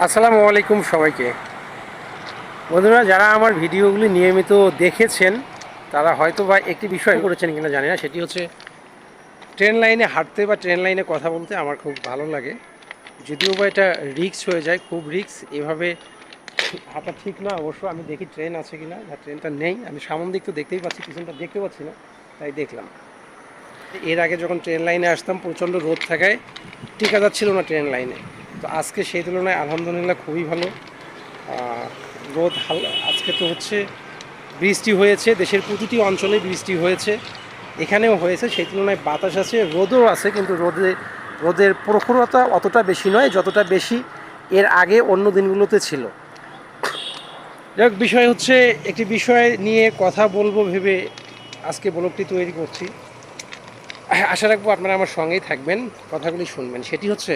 আসসালামু আলাইকুম সবাইকে। বন্ধুরা, যারা আমার ভিডিওগুলি নিয়মিত দেখেছেন, তারা হয়তো বা একটি বিষয় করেছেন কিনা জানি না, সেটি হচ্ছে ট্রেন লাইনে হাঁটতে বা ট্রেন লাইনে কথা বলতে আমার খুব ভালো লাগে। যদিও বা এটা রিক্স হয়ে যায়, খুব রিক্স এভাবে হাঁটা ঠিক না, অবশ্য আমি দেখি ট্রেন আছে কি না ট্রেনটা নেই। আমি সামন দিক তো দেখতেই পাচ্ছি, পিছনটা দেখতে পাচ্ছি না, তাই দেখলাম। এর আগে যখন ট্রেন লাইনে আসতাম, প্রচণ্ড রোদ থাকায় টিকা যাচ্ছিল না ট্রেন লাইনে। তো আজকে সেই তুলনায় আলহামদুলিল্লাহ খুবই ভালো। রোদ হাল, আজকে তো হচ্ছে বৃষ্টি হয়েছে, দেশের প্রতিটি অঞ্চলে বৃষ্টি হয়েছে। এখানেও হয়েছে, সেই তুলনায় বাতাস আছে, রোদও আছে, কিন্তু রোদে, রোদের প্রখরতা অতটা বেশি নয়, যতটা বেশি এর আগে অন্য দিনগুলোতে ছিল। যাই বিষয় হচ্ছে, একটি বিষয় নিয়ে কথা বলব ভেবে আজকে ব্লগটি তৈরি করছি। আশা রাখব আপনারা আমার সঙ্গেই থাকবেন, কথাগুলি শুনবেন। সেটি হচ্ছে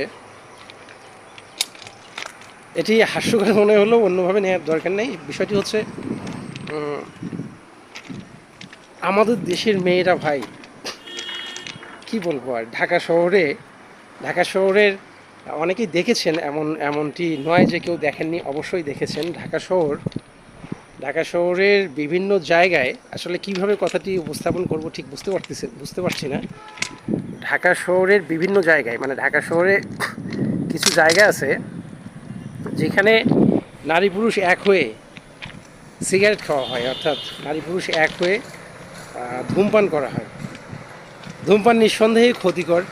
এটি হাস্যকর মনে হলেও অন্যভাবে নেওয়ার দরকার নেই। বিষয়টি হচ্ছে আমাদের দেশের মেয়েরা ভাই, কি বলব আর? ঢাকা শহরে, ঢাকা শহরের অনেকেই দেখেছেন এমন, এমনটি নয় যে কেউ দেখেননি, অবশ্যই দেখেছেন। ঢাকা শহর, ঢাকা শহরের বিভিন্ন জায়গায় আসলে কীভাবে কথাটি উপস্থাপন করব ঠিক বুঝতে পারতেছি, বুঝতে পারছি না। ঢাকা শহরের বিভিন্ন জায়গায় মানে ঢাকা শহরে কিছু জায়গা আছে যেখানে নারী পুরুষ এক হয়ে সিগারেট খাওয়া হয়, অর্থাৎ নারী পুরুষ এক হয়ে ধূমপান করা হয়। ধূমপান নিঃসন্দেহে ক্ষতিকর।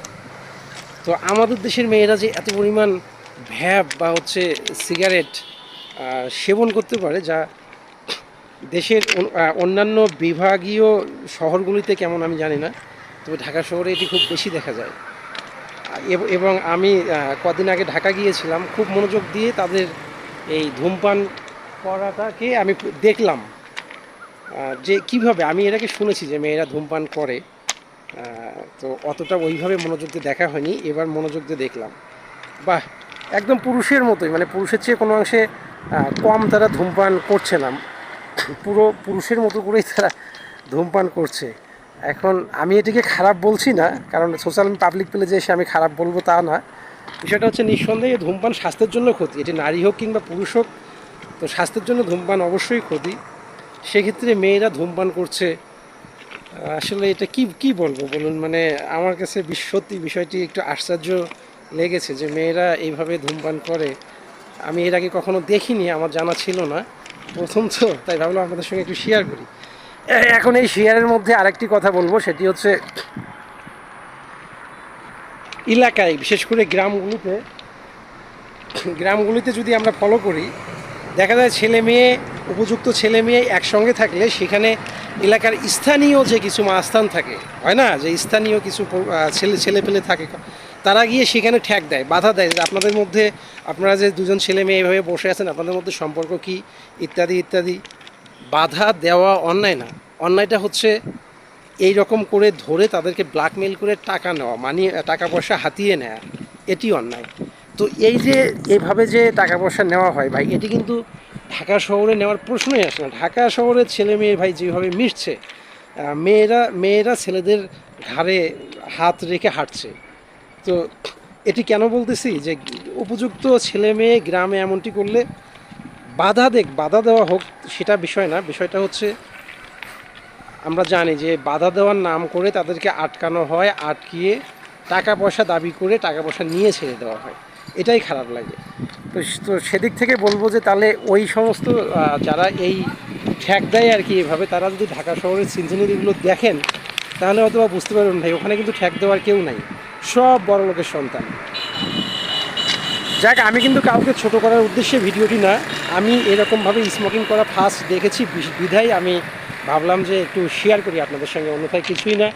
তো আমাদের দেশের মেয়েরা যে এত পরিমাণ ভ্যাব বা হচ্ছে সিগারেট সেবন করতে পারে, যা দেশের অন্যান্য বিভাগীয় শহরগুলিতে কেমন আমি জানি না, তবে ঢাকা শহরে এটি খুব বেশি দেখা যায়। এব- আমি কদিন আগে ঢাকা গিয়েছিলাম, খুব মনোযোগ দিয়ে তাদের এই ধূমপান করাটাকে আমি দেখলাম। যে কীভাবে, আমি এটাকে শুনেছি যে মেয়েরা ধূমপান করে তো অতটা ওইভাবে মনোযোগ দিয়ে দেখা হয়নি, এবার মনোযোগ দিয়ে দেখলাম। বাহ, একদম পুরুষের মতোই মানে পুরুষের চেয়ে কোনো অংশে কম তারা ধূমপান করছে না। পুরো পুরুষের মতো করেই তারা ধূমপান করছে। এখন আমি এটিকে খারাপ বলছি না, কারণ সোশ্যাল পাবলিক প্লেজে এসে আমি খারাপ বলব তা না বিষয়টা হচ্ছে নিঃসন্দেহে ধূমপান স্বাস্থ্যের জন্য ক্ষতি। এটি নারী হোক কিংবা পুরুষ হোক, তো স্বাস্থ্যের জন্য ধূমপান অবশ্যই ক্ষতি। সেক্ষেত্রে মেয়েরা ধূমপান করছে। আসলে এটা কি কি বলব বলুন? মানে আমার কাছে সত্যি বিষয়টি একটু আশ্চর্য লেগেছে যে মেয়েরা এইভাবে ধূমপান করে। আমি এর আগে কখনো দেখিনি, আমার জানা ছিল না। প্রথম তো, তাই ভাবলাম আপনাদের সঙ্গে একটু শেয়ার করি। এখন এই শেয়ারের মধ্যে আরেকটি কথা বলব, সেটি হচ্ছে এলাকায় বিশেষ করে গ্রামগুলিতে গ্রামগুলিতে যদি আমরা ফলো করি, দেখা যায় ছেলে মেয়ে, উপযুক্ত ছেলে মেয়ে একসঙ্গে থাকলে সেখানে এলাকার স্থানীয় যে কিছু মাস্তান থাকে, হয় না? যে স্থানীয় কিছু ছেলে ছেলে পেলে থাকে, তারা গিয়ে সেখানে ঠ্যাক দেয়, বাধা দেয় যে আপনাদের মধ্যে, আপনারা যে দুজন ছেলে মেয়ে এভাবে বসে আছেন, আপনাদের মধ্যে সম্পর্ক কি? ইত্যাদি ইত্যাদি। বাধা দেওয়া অন্যায় না। অন্যায়টা হচ্ছে এই রকম করে ধরে তাদেরকে ব্ল্যাকমেল করে টাকা নেওয়া মানি টাকা পয়সা হাতিয়ে নেওয়া এটি অন্যায়। তো এই যে এভাবে যে টাকা পয়সা নেওয়া হয় ভাই, এটি কিন্তু ঢাকা শহরে নেওয়ার প্রশ্নই আসে না। ঢাকা শহরের ছেলে মেয়ে ভাই যেভাবে মিশছে মেয়েরা মেয়েরা ছেলেদের ঘাড়ে হাত রেখে হাঁটছে। তো এটি কেন বলতেছি যে উপযুক্ত ছেলে মেয়ে গ্রামে এমনটি করলে বাধা দেখ, বাধা দেওয়া হোক, সেটা বিষয় না। বিষয়টা হচ্ছে, আমরা জানি যে বাধা দেওয়ার নাম করে তাদেরকে আটকানো হয়, আটকিয়ে টাকা পয়সা দাবি করে টাকা পয়সা নিয়ে ছেড়ে দেওয়া হয়। এটাই খারাপ লাগে। তো তো সেদিক থেকে বলব যে তাহলে ওই সমস্ত যারা এই ঠ্যাক দেয় আর কি এভাবে, তারা যদি ঢাকা শহরের সিনসিনারিগুলো দেখেন, তাহলে হয়তো বুঝতে পারবেন, ভাই, ওখানে কিন্তু ঠ্যাক দেওয়ার কেউ নাই। সব বড় লোকের সন্তান। যাক, আমি কিন্তু কাউকে ছোট করার উদ্দেশ্যে ভিডিওটি না, আমি এরকমভাবে স্মোকিং করা ফার্স্ট দেখেছি বিধায় আমি ভাবলাম যে একটু শেয়ার করি আপনাদের সঙ্গে, অন্যথায় কিছুই না।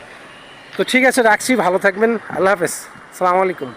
তো ঠিক আছে, রাখছি, ভালো থাকবেন, আল্লাহ হাফেজ, সালামু আলাইকুম।